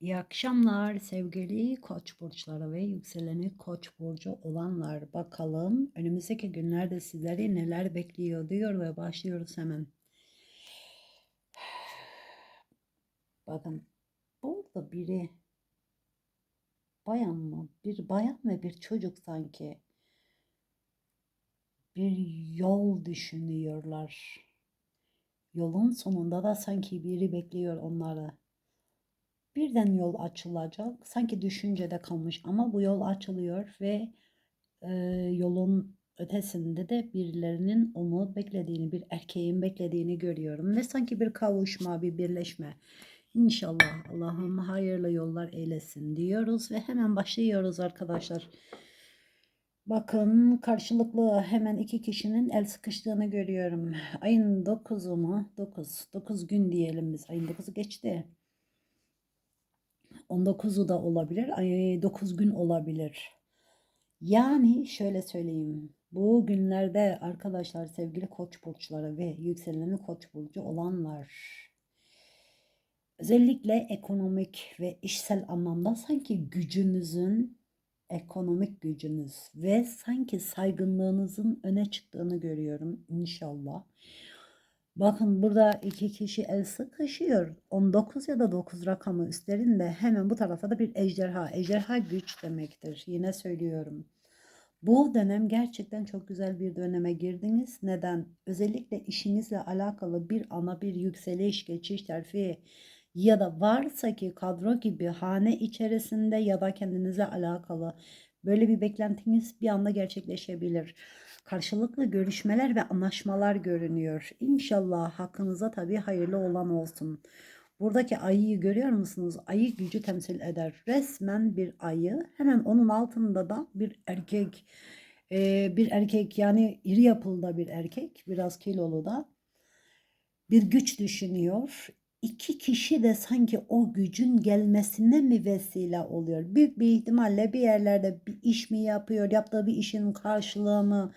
İyi akşamlar sevgili Koç burçları ve yükseleni Koç burcu olanlar. Bakalım önümüzdeki günlerde sizleri neler bekliyor diyor ve başlıyoruz hemen. Bakın burada biri bayan mı? Bir bayan ve bir çocuk sanki bir yol düşünüyorlar. Yolun sonunda da sanki biri bekliyor onları. Birden yol açılacak. Sanki düşüncede kalmış ama bu yol açılıyor ve e, yolun ötesinde de birilerinin onu beklediğini, bir erkeğin beklediğini görüyorum. Ve sanki bir kavuşma, bir birleşme. İnşallah Allah'ım hayırlı yollar eylesin diyoruz ve hemen başlıyoruz arkadaşlar. Bakın karşılıklı hemen iki kişinin el sıkıştığını görüyorum. Ayın 9'u mu? 9. 9 gün diyelim biz. Ayın 9'u geçti. 19'u da olabilir. Ay 9 gün olabilir. Yani şöyle söyleyeyim. Bu günlerde arkadaşlar sevgili koç burçları ve yükseleni koç burcu olanlar özellikle ekonomik ve işsel anlamda sanki gücünüzün ekonomik gücünüz ve sanki saygınlığınızın öne çıktığını görüyorum inşallah. Bakın burada iki kişi el sıkışıyor. 19 ya da 9 rakamı üstlerinde hemen bu tarafa da bir ejderha. Ejderha güç demektir. Yine söylüyorum. Bu dönem gerçekten çok güzel bir döneme girdiniz. Neden? Özellikle işinizle alakalı bir ana bir yükseliş, geçiş terfi ya da varsa ki kadro gibi hane içerisinde ya da kendinizle alakalı böyle bir beklentiniz bir anda gerçekleşebilir karşılıklı görüşmeler ve anlaşmalar görünüyor. İnşallah hakkınıza tabii hayırlı olan olsun. Buradaki ayıyı görüyor musunuz? Ayı gücü temsil eder. Resmen bir ayı. Hemen onun altında da bir erkek. Ee, bir erkek yani iri yapılı bir erkek. Biraz kilolu da. Bir güç düşünüyor. İki kişi de sanki o gücün gelmesine mi vesile oluyor? Büyük bir ihtimalle bir yerlerde bir iş mi yapıyor? Yaptığı bir işin karşılığı mı?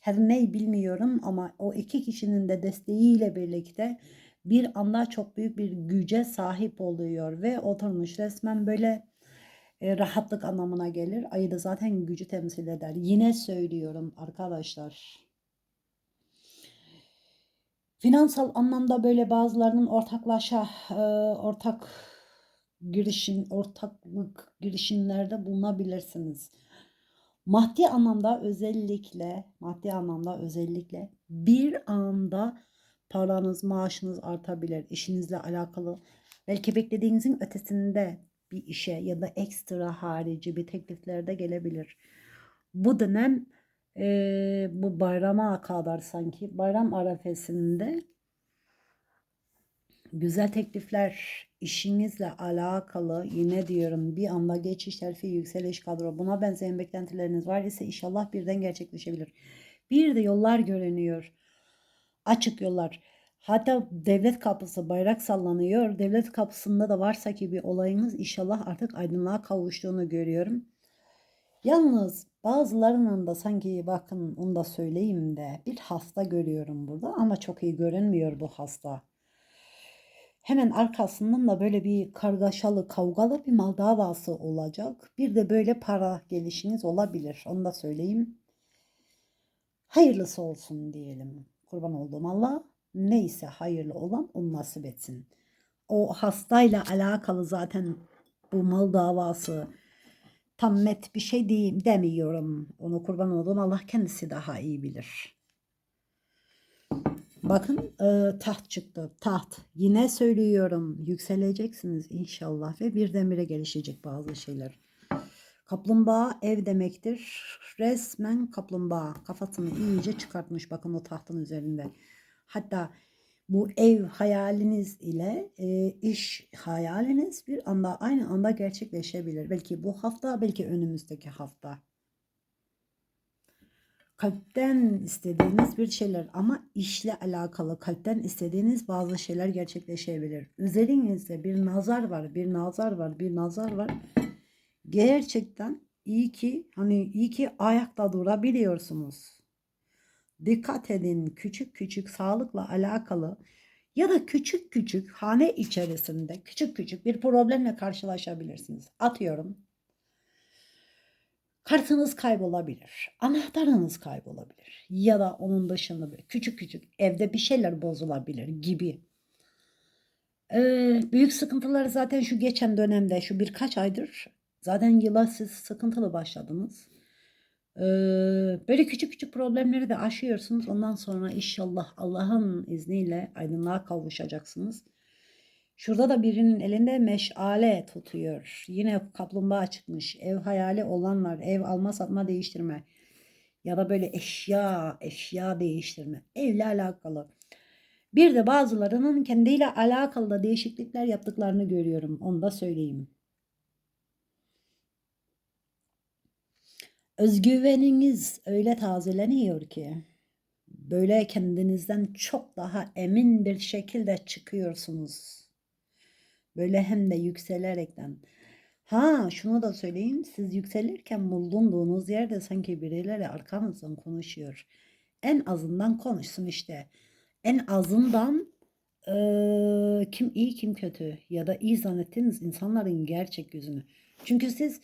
Her ne bilmiyorum ama o iki kişinin de desteğiyle birlikte bir anda çok büyük bir güce sahip oluyor ve oturmuş resmen böyle e, rahatlık anlamına gelir. Ayı da zaten gücü temsil eder. Yine söylüyorum arkadaşlar. Finansal anlamda böyle bazılarının ortaklaşa e, ortak girişim, ortaklık girişimlerde bulunabilirsiniz. Maddi anlamda özellikle, maddi anlamda özellikle bir anda paranız, maaşınız artabilir. İşinizle alakalı belki beklediğinizin ötesinde bir işe ya da ekstra harici bir tekliflerde gelebilir. Bu dönem e, bu bayrama kadar sanki bayram arefesinde güzel teklifler işinizle alakalı yine diyorum bir anda geçiş terfi yükseliş kadro buna benzeyen beklentileriniz var ise inşallah birden gerçekleşebilir. Bir de yollar görünüyor. Açık yollar. Hatta devlet kapısı bayrak sallanıyor. Devlet kapısında da varsa ki bir olayınız inşallah artık aydınlığa kavuştuğunu görüyorum. Yalnız bazılarının da sanki bakın onu da söyleyeyim de bir hasta görüyorum burada ama çok iyi görünmüyor bu hasta. Hemen arkasından da böyle bir kargaşalı, kavgalı bir mal davası olacak. Bir de böyle para gelişiniz olabilir. Onu da söyleyeyim. Hayırlısı olsun diyelim. Kurban olduğum Allah neyse hayırlı olan onu nasip etsin. O hastayla alakalı zaten bu mal davası tam net bir şey diyeyim demiyorum. Onu kurban olduğum Allah kendisi daha iyi bilir. Bakın e, taht çıktı. Taht. Yine söylüyorum. Yükseleceksiniz inşallah ve birdenbire gelişecek bazı şeyler. Kaplumbağa ev demektir. Resmen kaplumbağa kafasını iyice çıkartmış bakın o tahtın üzerinde. Hatta bu ev hayaliniz ile e, iş hayaliniz bir anda aynı anda gerçekleşebilir. Belki bu hafta, belki önümüzdeki hafta. Kalpten istediğiniz bir şeyler ama işle alakalı kalpten istediğiniz bazı şeyler gerçekleşebilir. Üzerinizde bir nazar var, bir nazar var, bir nazar var. Gerçekten iyi ki hani iyi ki ayakta durabiliyorsunuz. Dikkat edin küçük küçük sağlıkla alakalı Ya da küçük küçük hane içerisinde küçük küçük bir problemle karşılaşabilirsiniz. Atıyorum. Kartınız kaybolabilir. Anahtarınız kaybolabilir. Ya da onun dışında böyle küçük küçük evde bir şeyler bozulabilir gibi. Ee, büyük sıkıntıları zaten şu geçen dönemde şu birkaç aydır zaten yıla siz sıkıntılı başladınız. Böyle küçük küçük problemleri de aşıyorsunuz. Ondan sonra inşallah Allah'ın izniyle aydınlığa kavuşacaksınız. Şurada da birinin elinde meşale tutuyor. Yine kaplumbağa çıkmış. Ev hayali olanlar, ev alma satma değiştirme ya da böyle eşya, eşya değiştirme. Evle alakalı. Bir de bazılarının kendiyle alakalı da değişiklikler yaptıklarını görüyorum. Onu da söyleyeyim. Özgüveniniz öyle tazeleniyor ki böyle kendinizden çok daha emin bir şekilde çıkıyorsunuz. Böyle hem de yükselerekten. Ha şunu da söyleyeyim. Siz yükselirken bulunduğunuz yerde sanki birileri arkanızdan konuşuyor. En azından konuşsun işte. En azından eee, kim iyi kim kötü ya da iyi zannettiğiniz insanların gerçek yüzünü. Çünkü siz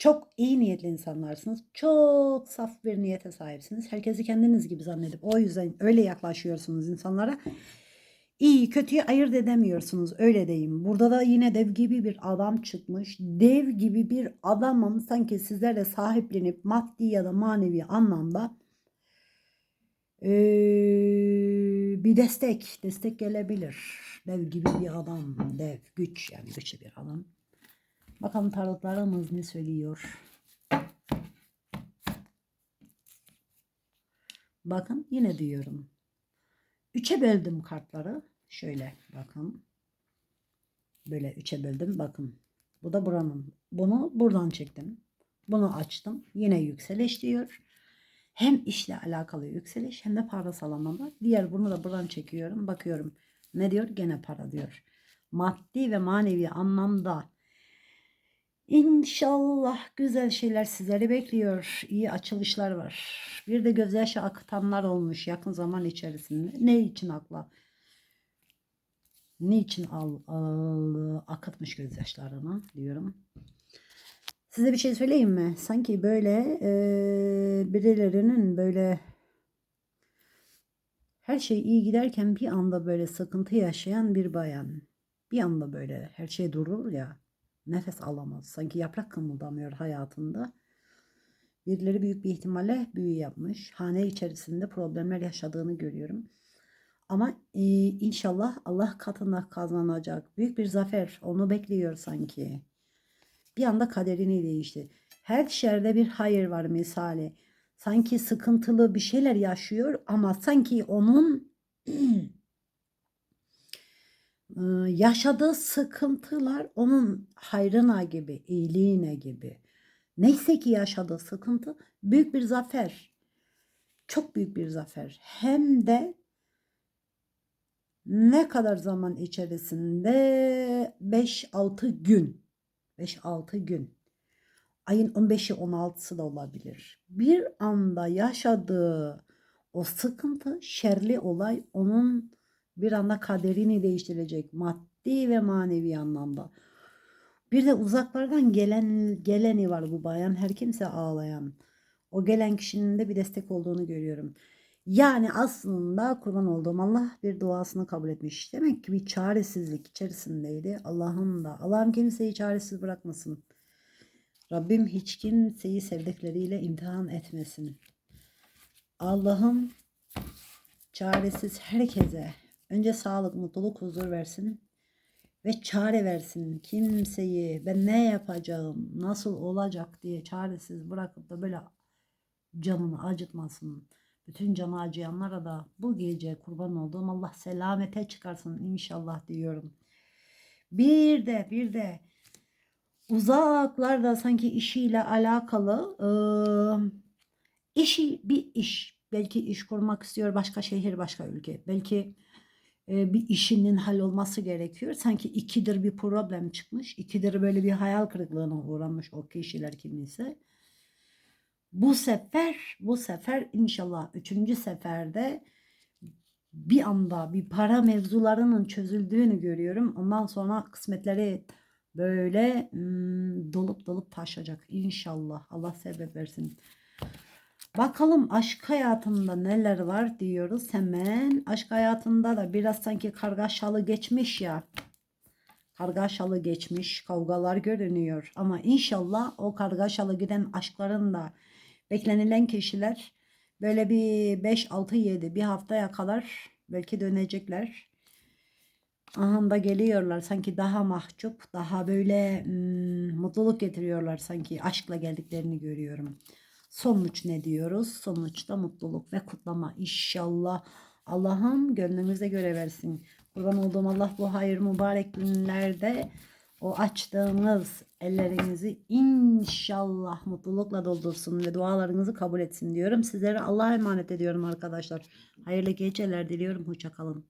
çok iyi niyetli insanlarsınız. Çok saf bir niyete sahipsiniz. Herkesi kendiniz gibi zannedip o yüzden öyle yaklaşıyorsunuz insanlara. İyi kötüyü ayırt edemiyorsunuz öyle diyeyim. Burada da yine dev gibi bir adam çıkmış. Dev gibi bir adamın sanki sizlerle sahiplenip maddi ya da manevi anlamda eee, bir destek, destek gelebilir. Dev gibi bir adam, dev, güç yani güçlü bir adam. Bakalım tarotlarımız ne söylüyor. Bakın yine diyorum. Üçe böldüm kartları. Şöyle bakın. Böyle üçe böldüm. Bakın. Bu da buranın. Bunu buradan çektim. Bunu açtım. Yine yükseliş diyor. Hem işle alakalı yükseliş hem de parasal anlamda. Diğer bunu da buradan çekiyorum. Bakıyorum. Ne diyor? Gene para diyor. Maddi ve manevi anlamda İnşallah güzel şeyler sizleri bekliyor. İyi açılışlar var. Bir de gözyaşı akıtanlar olmuş yakın zaman içerisinde. Ne için akla? Ne için al, al, akıtmış gözyaşlarını diyorum. Size bir şey söyleyeyim mi? Sanki böyle e, birilerinin böyle her şey iyi giderken bir anda böyle sıkıntı yaşayan bir bayan. Bir anda böyle her şey durur ya. Nefes alamaz. Sanki yaprak kımıldamıyor hayatında. Birileri büyük bir ihtimalle büyü yapmış. Hane içerisinde problemler yaşadığını görüyorum. Ama e, inşallah Allah katında kazanacak. Büyük bir zafer onu bekliyor sanki. Bir anda kaderini değişti. Her şerde bir hayır var misali. Sanki sıkıntılı bir şeyler yaşıyor ama sanki onun yaşadığı sıkıntılar onun hayrına gibi, iyiliğine gibi. Neyse ki yaşadığı sıkıntı büyük bir zafer. Çok büyük bir zafer. Hem de ne kadar zaman içerisinde 5-6 gün. 5-6 gün. Ayın 15'i 16'sı da olabilir. Bir anda yaşadığı o sıkıntı, şerli olay onun bir anda kaderini değiştirecek maddi ve manevi anlamda. Bir de uzaklardan gelen geleni var bu bayan. Her kimse ağlayan. O gelen kişinin de bir destek olduğunu görüyorum. Yani aslında kurban olduğum Allah bir duasını kabul etmiş. Demek ki bir çaresizlik içerisindeydi. Allah'ım da Allah'ım kimseyi çaresiz bırakmasın. Rabbim hiç kimseyi sevdikleriyle imtihan etmesin. Allah'ım çaresiz herkese Önce sağlık, mutluluk, huzur versin ve çare versin. Kimseyi ben ne yapacağım, nasıl olacak diye çaresiz bırakıp da böyle canını acıtmasın. Bütün canı acıyanlara da bu gece kurban olduğum Allah selamete çıkarsın inşallah diyorum. Bir de bir de uzaklarda sanki işiyle alakalı e, işi bir iş belki iş kurmak istiyor başka şehir başka ülke belki bir işinin hal olması gerekiyor. Sanki ikidir bir problem çıkmış. ikidir böyle bir hayal kırıklığına uğramış o kişiler kimse. Bu sefer, bu sefer inşallah üçüncü seferde bir anda bir para mevzularının çözüldüğünü görüyorum. Ondan sonra kısmetleri böyle hmm, dolup dolup taşacak inşallah. Allah sebep versin. Bakalım aşk hayatında neler var diyoruz hemen. Aşk hayatında da biraz sanki kargaşalı geçmiş ya. Kargaşalı geçmiş, kavgalar görünüyor. Ama inşallah o kargaşalı giden aşkların da beklenilen kişiler böyle bir 5 6 7 bir haftaya kadar belki dönecekler. Aha da geliyorlar sanki daha mahcup, daha böyle hmm, mutluluk getiriyorlar sanki aşkla geldiklerini görüyorum. Sonuç ne diyoruz? Sonuçta mutluluk ve kutlama inşallah. Allah'ım gönlünüze göre versin. Kurban olduğum Allah bu hayır mübarek günlerde o açtığınız ellerinizi inşallah mutlulukla doldursun ve dualarınızı kabul etsin diyorum. Sizlere Allah'a emanet ediyorum arkadaşlar. Hayırlı geceler diliyorum. Hoşça kalın.